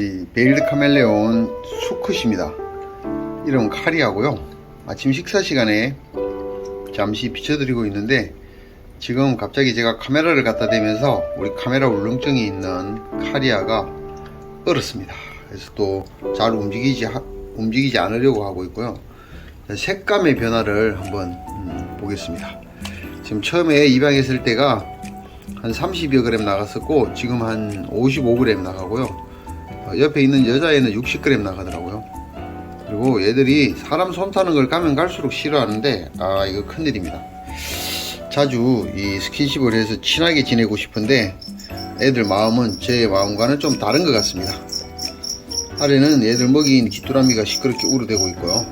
이 베일드 카멜레온 수컷입니다. 이름 카리하고요. 아침 식사 시간에 잠시 비춰드리고 있는데 지금 갑자기 제가 카메라를 갖다 대면서 우리 카메라 울렁증이 있는 카리아가 얼었습니다. 그래서 또 잘 움직이지 하- 움직이지 않으려고 하고 있고요. 색감의 변화를 한번 음, 보겠습니다. 지금 처음에 입양했을 때가 한 30여 그램 나갔었고 지금 한 55g 나가고요. 어, 옆에 있는 여자애는 60g 나가더라고요. 그리고 얘들이 사람 손 타는 걸 가면 갈수록 싫어하는데 아 이거 큰일입니다. 자주 이 스킨십을 해서 친하게 지내고 싶은데 애들 마음은 제 마음과는 좀 다른 것 같습니다. 아래는 애들 먹이인 귀뚜라미가 시끄럽게 우르대고 있고요.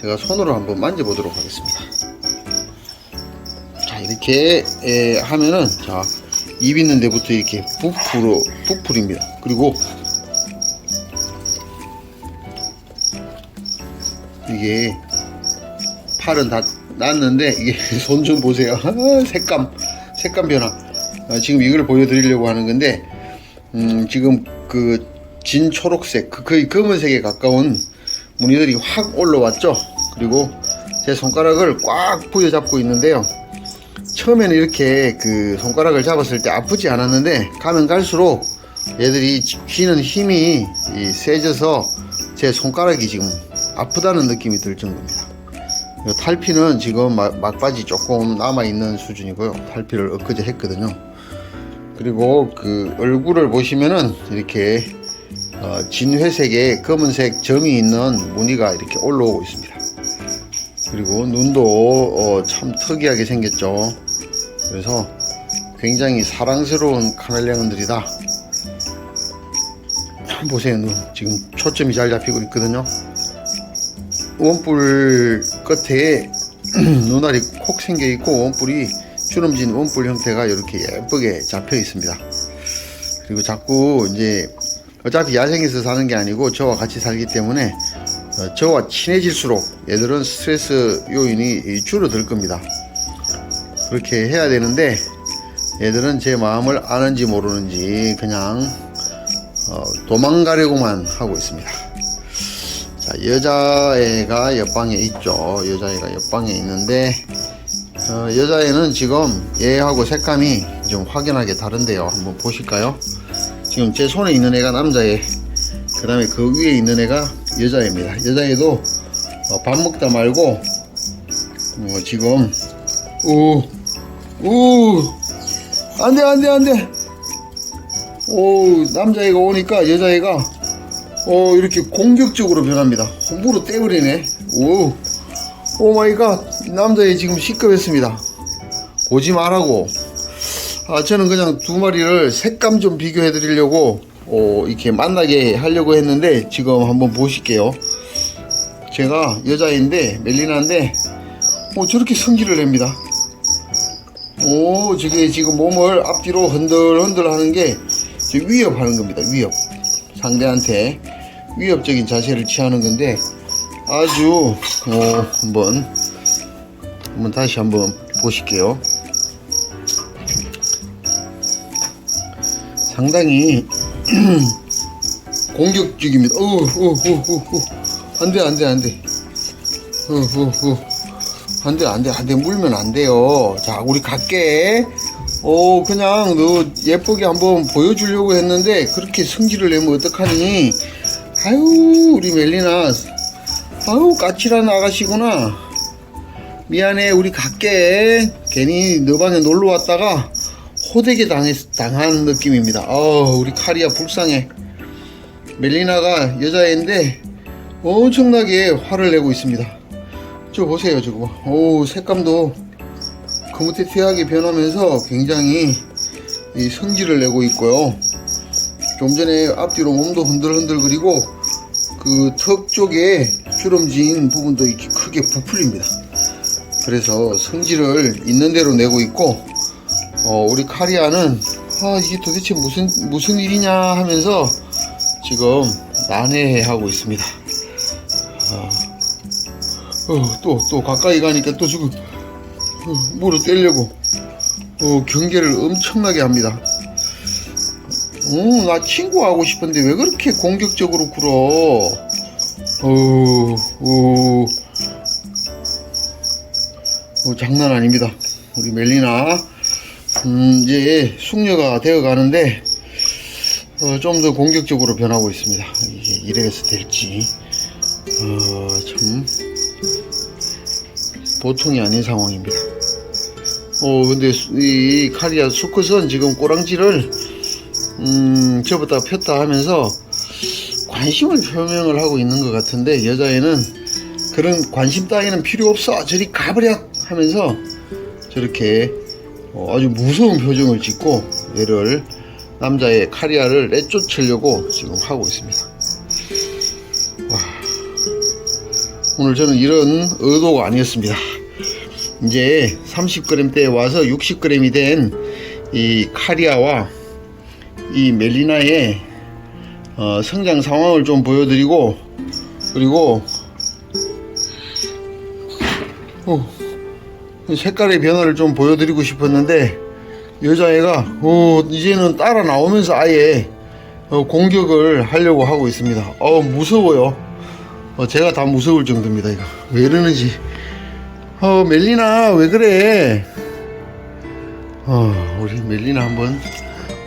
제가 손으로 한번 만져보도록 하겠습니다. 자 이렇게 에, 하면은 자 입 있는 데부터 이렇게 부풀어 부풀입니다. 그리고 이게 팔은 다 났는데 이게 손 좀 보세요. 아, 색감 색감 변화. 아, 지금 이걸 보여드리려고 하는 건데 음, 지금 그 진 초록색 그 거의 검은색에 가까운 무늬들이 확 올라왔죠. 그리고 제 손가락을 꽉 부여잡고 있는데요. 처음에는 이렇게 그 손가락을 잡았을 때 아프지 않았는데 가면 갈수록 얘들이 쥐는 힘이 이 세져서 제 손가락이 지금 아프다는 느낌이 들 정도입니다. 요 탈피는 지금 막- 막바지 조금 남아있는 수준이고요. 탈피를 엊그제 했거든요. 그리고 그 얼굴을 보시면은 이렇게 어, 진회색에 검은색 점이 있는 무늬가 이렇게 올라오고 있습니다. 그리고 눈도 어, 참 특이하게 생겼죠. 그래서 굉장히 사랑스러운 카멜레온들이다. 한번 보세요, 눈. 지금 초점이 잘 잡히고 있거든요. 원뿔 끝에 눈알이 콕 생겨 있고 원뿔이 주름진 원뿔 형태가 이렇게 예쁘게 잡혀 있습니다. 그리고 자꾸 이제 어차피 야생에서 사는 게 아니고 저와 같이 살기 때문에 어, 저와 친해질수록 얘들은 스트레스 요인이 줄어들 겁니다. 그렇게 해야 되는데 얘들은 제 마음을 아는지 모르는지 그냥 어, 도망가려고만 하고 있습니다. 자, 여자애가 옆방에 있죠. 여자애가 옆방에 있는데, 어, 여자애는 지금 얘하고 색감이 좀 확연하게 다른데요. 한번 보실까요? 지금 제 손에 있는 애가 남자애, 그 다음에 그 위에 있는 애가 여자애입니다. 여자애도 어, 밥 먹다 말고, 어, 지금, 우, 우, 안 돼, 안 돼, 안 돼. 오, 남자애가 오니까 여자애가 어, 이렇게 공격적으로 변합니다. hom으로 떼버리네. 오, 오 마이 갓. 남자애 지금 시급했습니다. 보지 말라고. 아, 저는 그냥 두 마리를 색감 좀 비교해 드리려고, 어, 이렇게 만나게 하려고 했는데, 지금 한번 보실게요. 제가 여자인데, 멜리나인데, 어, 저렇게 성질을 냅니다. 오, 저게 지금 몸을 앞뒤로 흔들흔들 하는 게, 저 위협하는 겁니다. 위협. 상대한테 위협적인 자세를 취하는 건데 아주 어, 한번 한번 다시 한번 보실게요. 상당히 공격적입니다. 어, 어, 어, 어, 어. 안돼 안돼 안돼. 어, 어, 어. 안돼 안돼 안돼 물면 안 돼요. 자 우리 갈게. 어 그냥 너 예쁘게 한번 보여주려고 했는데 그렇게 성질을 내면 어떡하니? 아유 우리 멜리나 아유 까칠한 아가씨구나. 미안해 우리 갈게. 괜히 너 방에 놀러 왔다가 호되게 당했, 당한 느낌입니다. 어 우리 카리아 불쌍해. 멜리나가 여자애인데 엄청나게 화를 내고 있습니다. 저 보세요 저거 봐. 오 색감도 거무튀튀하게 변하면서 굉장히 이 성질을 내고 있고요. 좀 전에 앞뒤로 몸도 흔들흔들 그리고 그 턱 쪽에 주름진 부분도 이렇게 크게 부풀립니다. 그래서 성질을 있는 대로 내고 있고 어, 우리 카리아는 아 이게 도대체 무슨 무슨 일이냐 하면서 지금 난해하고 있습니다. 어, 또, 또 가까이 가니까 또 지금 어, 물을 떼려고 어, 경계를 엄청나게 합니다. 응, 나 친구하고 싶은데 왜 그렇게 공격적으로 굴어? 어우, 어, 어, 장난 아닙니다. 우리 멜리나, 음, 이제 숙녀가 되어 가는데, 어, 좀 더 공격적으로 변하고 있습니다. 이게 이래서 될지, 어, 참, 보통이 아닌 상황입니다. 어, 근데 수- 이 카리아 수컷은 지금 꼬랑지를 음, 접었다 폈다 하면서 관심을 표명을 하고 있는 것 같은데 여자애는 그런 관심 따위는 필요 없어 저리 가버려 하면서 저렇게 어, 아주 무서운 표정을 짓고 얘를 남자의 카리아를 내쫓으려고 지금 하고 있습니다. 와, 오늘 저는 이런 의도가 아니었습니다. 이제 30g대에 와서 60g이 된 이 카리아와 이 멜리나의 어, 성장 상황을 좀 보여드리고 그리고 어, 색깔의 변화를 좀 보여드리고 싶었는데 여자애가 어, 이제는 따라 나오면서 아예 어, 공격을 하려고 하고 있습니다. 어 무서워요. 어, 제가 다 무서울 정도입니다. 이거 왜 이러는지. 어 멜리나 왜 그래? 어 우리 멜리나 한번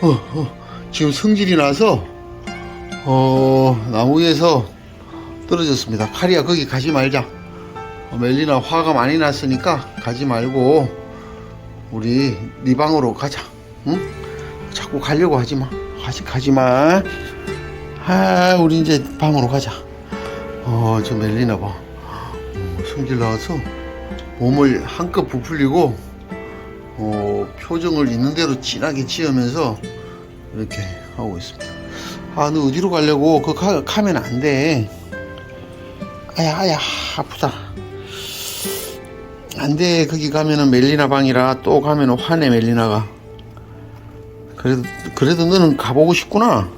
어, 어, 지금 성질이 나서 어 나무 위에서 떨어졌습니다. 카리야 거기 가지 말자. 어, 멜리나 화가 많이 났으니까 가지 말고 우리 네 방으로 가자. 응? 자꾸 가려고 하지 마. 가지 가지 마. 아 우리 이제 방으로 가자. 어 저 멜리나 봐. 어, 성질 나와서 몸을 한껏 부풀리고 어, 표정을 있는 대로 진하게 지으면서 이렇게 하고 있습니다. 아, 너 어디로 가려고? 그 가, 가면 안 돼. 아야, 아야, 아프다. 안 돼. 거기 가면은 멜리나 방이라 또 가면은 화내 멜리나가. 그래도, 그래도 너는 가보고 싶구나.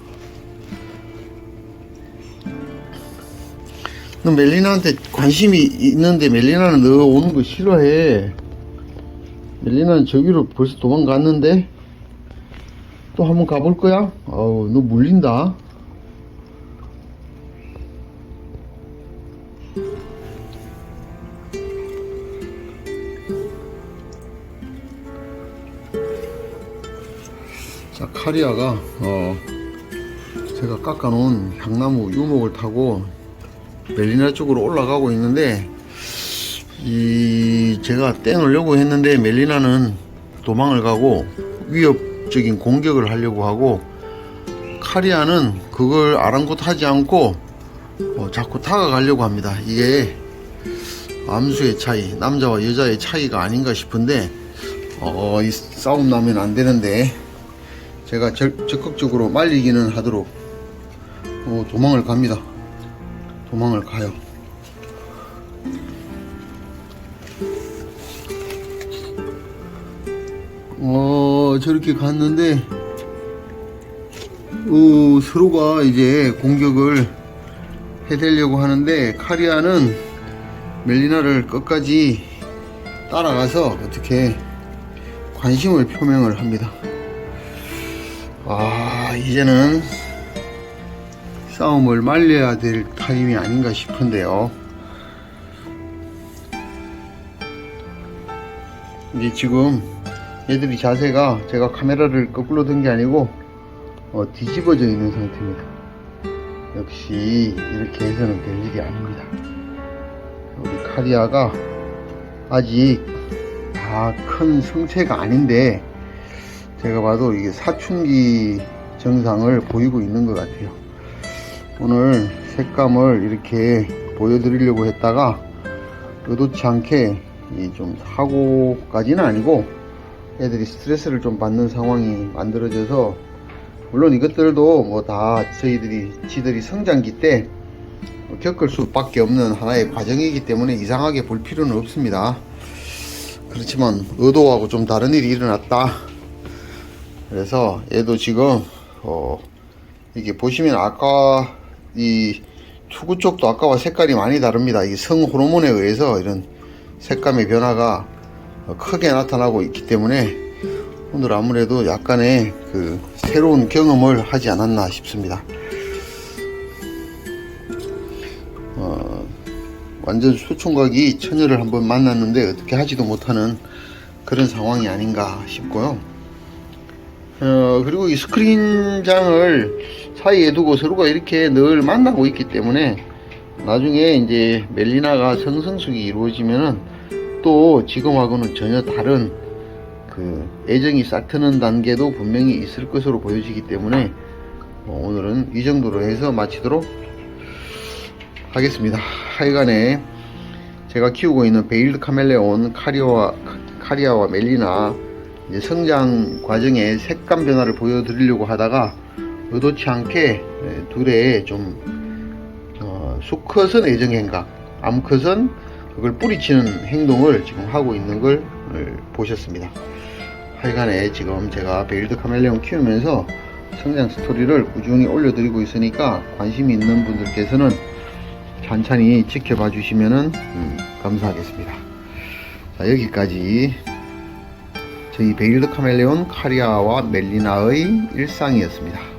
너 멜리나한테 관심이 있는데 멜리나는 너 오는 거 싫어해. 멜리나는 저기로 벌써 도망갔는데? 또 한번 가볼 거야? 아우, 너 물린다. 자, 카리아가, 어, 제가 깎아놓은 향나무 유목을 타고 멜리나 쪽으로 올라가고 있는데, 이 제가 떼놓으려고 했는데 멜리나는 도망을 가고 위협 적인 공격을 하려고 하고 카리아는 그걸 아랑곳하지 않고 어, 자꾸 다가가려고 합니다. 이게 암수의 차이, 남자와 여자의 차이가 아닌가 싶은데 어, 이 싸움 나면 안 되는데 제가 적, 적극적으로 말리기는 하도록 어, 도망을 갑니다. 도망을 가요. 어, 저렇게 갔는데, 어, 서로가 이제 공격을 해대려고 하는데, 카리아는 멜리나를 끝까지 따라가서 어떻게 관심을 표명을 합니다. 아, 이제는 싸움을 말려야 될 타임이 아닌가 싶은데요. 이제 지금 얘들이 자세가 제가 카메라를 거꾸로 든 게 아니고 어, 뒤집어져 있는 상태입니다. 역시 이렇게 해서는 될 일이 아닙니다. 우리 카리아가 아직 다 큰 성체가 아닌데 제가 봐도 이게 사춘기 증상을 보이고 있는 것 같아요. 오늘 색감을 이렇게 보여드리려고 했다가 의도치 않게 이좀 사고까지는 아니고 애들이 스트레스를 좀 받는 상황이 만들어져서 물론 이것들도 뭐 다 저희들이 지들이 성장기 때뭐 겪을 수밖에 없는 하나의 과정이기 때문에 이상하게 볼 필요는 없습니다. 그렇지만 의도하고 좀 다른 일이 일어났다. 그래서 얘도 지금 어 이게 보시면 아까 이 투구 쪽도 아까와 색깔이 많이 다릅니다. 이 성 호르몬에 의해서 이런 색감의 변화가 크게 나타나고 있기 때문에 오늘 아무래도 약간의 그 새로운 경험을 하지 않았나 싶습니다. 어, 완전 소총각이 처녀를 한번 만났는데 어떻게 하지도 못하는 그런 상황이 아닌가 싶고요. 어, 그리고 이 스크린장을 사이에 두고 서로가 이렇게 늘 만나고 있기 때문에 나중에 이제 멜리나가 성성숙이 이루어지면은 또 지금하고는 전혀 다른 그 애정이 싹트는 단계도 분명히 있을 것으로 보여지기 때문에 어, 오늘은 이 정도로 해서 마치도록 하겠습니다. 하여간에 제가 키우고 있는 베일드 카멜레온 카리아와 카리아와 멜리나 성장 과정의 색감 변화를 보여드리려고 하다가 의도치 않게 에, 둘의 좀 어, 수컷은 애정 행각, 암컷은 그걸 뿌리치는 행동을 지금 하고 있는 걸 어, 보셨습니다. 하여간에 지금 제가 베일드 카멜레온 키우면서 성장 스토리를 꾸준히 올려드리고 있으니까 관심이 있는 분들께서는 찬찬히 지켜봐 주시면 감사하겠습니다. 자 여기까지 저희 베일드 카멜레온 카리아와 멜리나의 일상이었습니다.